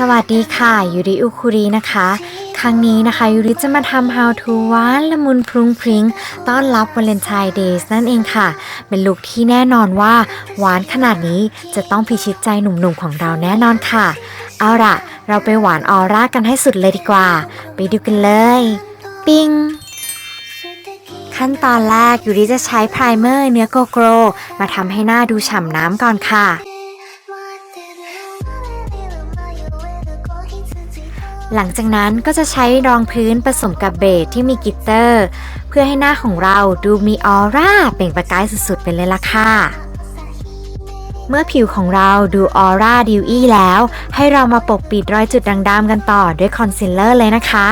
สวัสดีค่ะยูริอุคุรินะคะ ครั้งนี้นะคะยูริจะมาทำ how to หวานละมุนพรุงพริ้งต้อนรับวาเลนไทน์เดย์นั่นเองค่ะ เป็นลุคที่แน่นอนว่าหวานขนาดนี้จะต้องพิชิตใจหนุ่มๆของเราแน่นอนค่ะ เอาล่ะ เราไปหวานออร่ากันให้สุดเลยดีกว่า ไปดูกันเลย ปิงขั้นตอนแรกยูริจะใช้ไพรเมอร์เนื้อโกโกรมาทำให้หน้าดูฉ่ำน้ำก่อนค่ะ หลังจากนั้นก็จะใช้รองพื้นผสมกับเบสที่มีกิตเตอร์ เพื่อให้หน้าของเราดูมีออร่าเปล่งประกายสุดๆไปเลยล่ะค่ะ เมื่อผิวของเราดูออร่าดิวอี้แล้ว ให้เรามาปกปิดรอยจุดด่างดำกันต่อด้วยคอนซีลเลอร์เลยนะคะ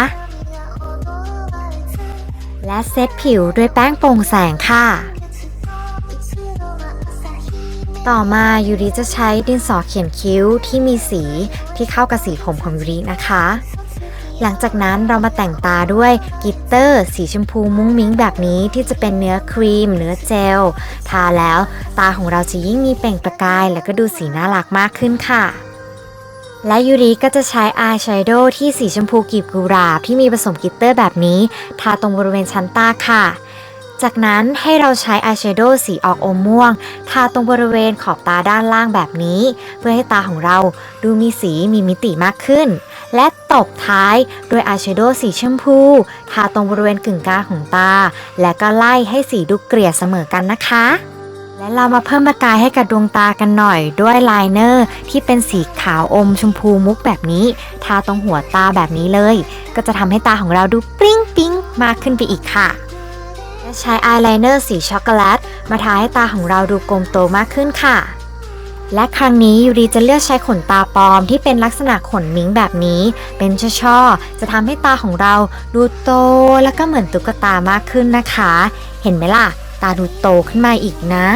และเซตผิวด้วยแป้งโปร่งแสงค่ะ ต่อมายูริจะใช้ดินสอเขียนคิ้วที่มีสีที่เข้ากับสีผมของยูรินะคะ หลังจากนั้นเรามาแต่งตาด้วยกิตเตอร์ สีชมพูมุ้งมิ้งแบบนี้ที่จะเป็นเนื้อครีม เนื้อเจล ทาแล้วตาของเราจะยิ่งมีเปล่งประกาย และก็ดูสีน่ารักมากขึ้นค่ะและยูริก็จะใช้อายแชโดว์ที่สีชมพูกลีบกุหลาบที่มีผสมกิตเตอร์แบบนี้ ทาตรงบริเวณชั้นตาค่ะ จากนั้นให้เราใช้อายแชโดว์สีออกอมม่วง ทาตรงบริเวณขอบตาด้านล่างแบบนี้ เพื่อให้ตาของเราดูมีสีมีมิติมากขึ้น และตบท้ายด้วยอายแชโดว์สีชมพู ทาตรงบริเวณกึ่งกลางของตา และก็ไล่ให้สีดูเกลี่ยเสมอกันนะคะ และเรามาเพิ่มประกายให้กับดวงตากันหน่อยด้วยไลเนอร์ที่เป็นสีขาวอมชมพูมุกแบบนี้ ทาตรงหัวตาแบบนี้เลย ก็จะทำให้ตาของเราดูปริ้งปิ๊งมากขึ้นไปอีกค่ะและ ใช้อายไลเนอร์สีช็อกโกแลตมาทาให้ตาของเราดูกลมโตมากขึ้นค่ะ และครั้งนี้ยูรีจะเลือกใช้ขนตาปลอมที่เป็นลักษณะขนมิ้งแบบนี้ เป็นช่อๆจะทำให้ตาของเราดูโตแล้วก็เหมือนตุ๊กตามากขึ้นนะคะ เห็นไหมล่ะ ตาดูโตขึ้นมาอีกนะ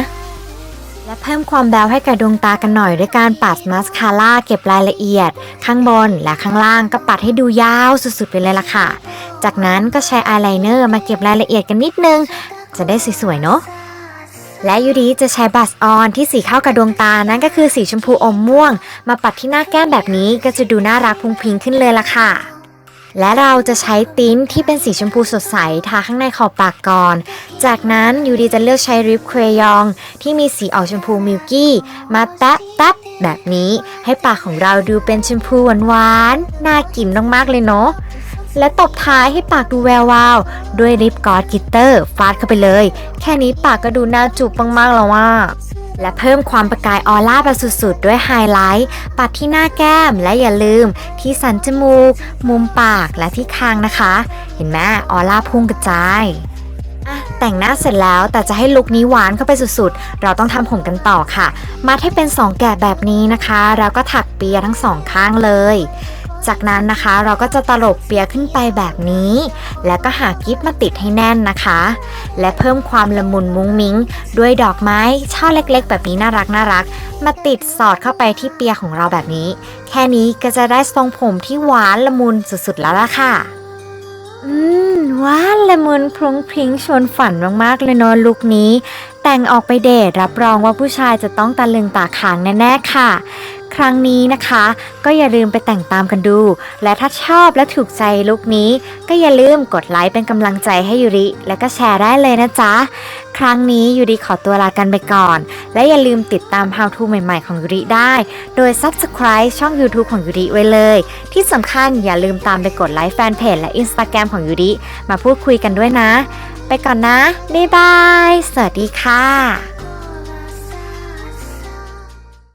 และเพิ่มความแบวให้กับดวงตากันหน่อยด้วยการปัดมาสคาร่าเก็บรายละเอียด ข้างบนและข้างล่างก็ปัดให้ดูยาวสุดๆไปเลยล่ะค่ะ จากนั้นก็ใช้อายไลเนอร์มาเก็บรายละเอียดกันนิดนึง จะได้สวยๆเนาะและยูริจะใช้บัสออนที่สีเข้ากับดวงตานั่นก็คือสีชมพูอมม่วง มาปัดที่หน้าแก้มแบบนี้ก็จะดูน่ารักพุงพิงขึ้นเลยล่ะค่ะ และเราจะใช้ติ้นที่เป็นสีชมพูสดใสทาข้างในขอบปากก่อน จากนั้นยูดีจะเลือกใช้ริปเครยองที่มีสีออกชมพูมิลกี้ มาแตะแตะแบบนี้ให้ปากของเราดูเป็นชมพูหวานๆน่ากินมากๆเลยเนาะ และตบท้ายให้ปากดูแวววาว ด้วยลิปกอดกิตเตอร์ฟาดเข้าไปเลย แค่นี้ปากก็ดูน่าจูบมากๆแล้วว่าและเพิ่มความประกายออร่าแบบสุดๆ ด้วยไฮไลท์ ปัดที่หน้าแก้มและอย่าลืม ที่สันจมูก มุมปากและที่คางนะคะ เห็นไหมออร่าพุ่งกระจายอะแต่งหน้าเสร็จแล้วแต่จะให้ลุคนี้หวานเข้าไปสุดๆ เราต้องทำผมกันต่อค่ะ มัดให้เป็น2แกะแบบนี้นะคะ แล้วก็ถักเปียทั้งสองข้างเลย จากนั้นนะคะเราก็จะตลบเปียขึ้นไปแบบนี้ แล้วก็หากิฟมาติดให้แน่นนะคะ และเพิ่มความละมุนมุ้งมิ้ง ด้วยดอกไม้ช่อเล็กๆ แบบนี้น่ารักน่ารัก มาติดสอดเข้าไปที่เปียของเราแบบนี้ แค่นี้ก็จะได้ทรงผมที่หวานละมุนสุดๆแล้วล่ะค่ะอืมหวานละมุนพรุงพริ้งชวนฝันมากๆเลยเนอะลุคนี้ แต่งออกไปเดทรับรองว่าผู้ชายจะต้องตะลึงตาค้างแน่ๆค่ะ ครั้งนี้นะคะ ก็อย่าลืมไปแต่งตามกันดู และถ้าชอบและถูกใจลุคนี้ ก็อย่าลืมกดไลค์เป็นกำลังใจให้ยูริ และก็แชร์ได้เลยนะจ๊ะ ครั้งนี้ยูริขอตัวลากันไปก่อน และอย่าลืมติดตาม How to ใหม่ๆของยูริได้ โดย Subscribe ช่อง YouTube ของยูริไว้เลย ที่สำคัญอย่าลืมตามไปกดไลค์แฟนเพจและ Instagram ของยูริมาพูดคุยกันด้วยนะ ไปก่อนนะบ๊ายบายสวัสดีค่ะ